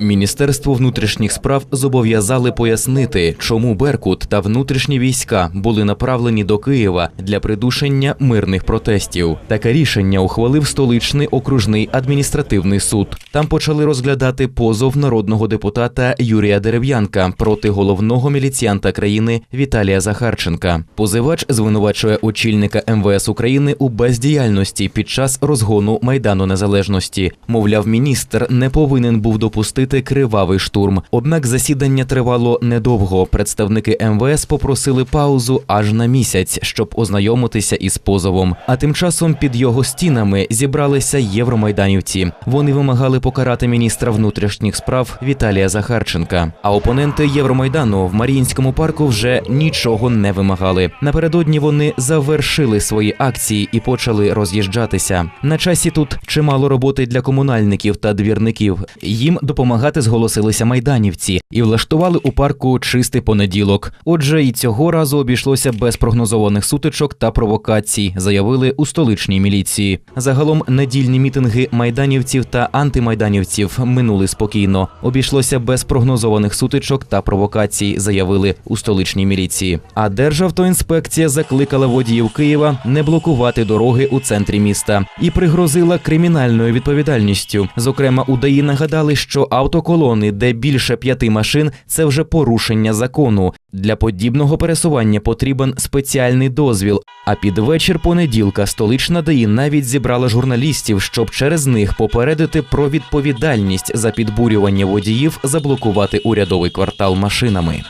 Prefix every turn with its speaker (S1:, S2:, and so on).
S1: Міністерство внутрішніх справ зобов'язали пояснити, чому Беркут та внутрішні війська були направлені до Києва для придушення мирних протестів. Таке рішення ухвалив столичний окружний адміністративний суд. Там почали розглядати позов народного депутата Юрія Дерев'янка проти головного міліціянта країни Віталія Захарченка. Позивач звинувачує очільника МВС України у бездіяльності під час розгону майдану незалежності. Мовляв, міністр не повинен був допустити кривавий штурм. Однак засідання тривало недовго. Представники МВС попросили паузу аж на місяць, щоб ознайомитися із позовом. А тим часом під його стінами зібралися євромайданівці. Вони вимагали покарати міністра внутрішніх справ Віталія Захарченка. А опоненти Євромайдану в Маріїнському парку вже нічого не вимагали. Напередодні вони завершили свої акції і почали роз'їжджатися. На часі тут чимало роботи для комунальників та двірників. Допомагати зголосилися майданівці і влаштували у парку чистий понеділок. Отже, і цього разу обійшлося без прогнозованих сутичок та провокацій, заявили у столичній міліції. Загалом недільні мітинги майданівців та антимайданівців минули спокійно. Обійшлося без прогнозованих сутичок та провокацій, заявили у столичній міліції. А Державтоінспекція закликала водіїв Києва не блокувати дороги у центрі міста і пригрозила кримінальною відповідальністю. Зокрема, у ДАІ нагадали, що автоколони, де більше п'яти машин, це вже порушення закону. Для подібного пересування потрібен спеціальний дозвіл. А під вечір понеділка столична ДАІ навіть зібрала журналістів, щоб через них попередити про відповідальність за підбурювання водіїв заблокувати урядовий квартал машинами.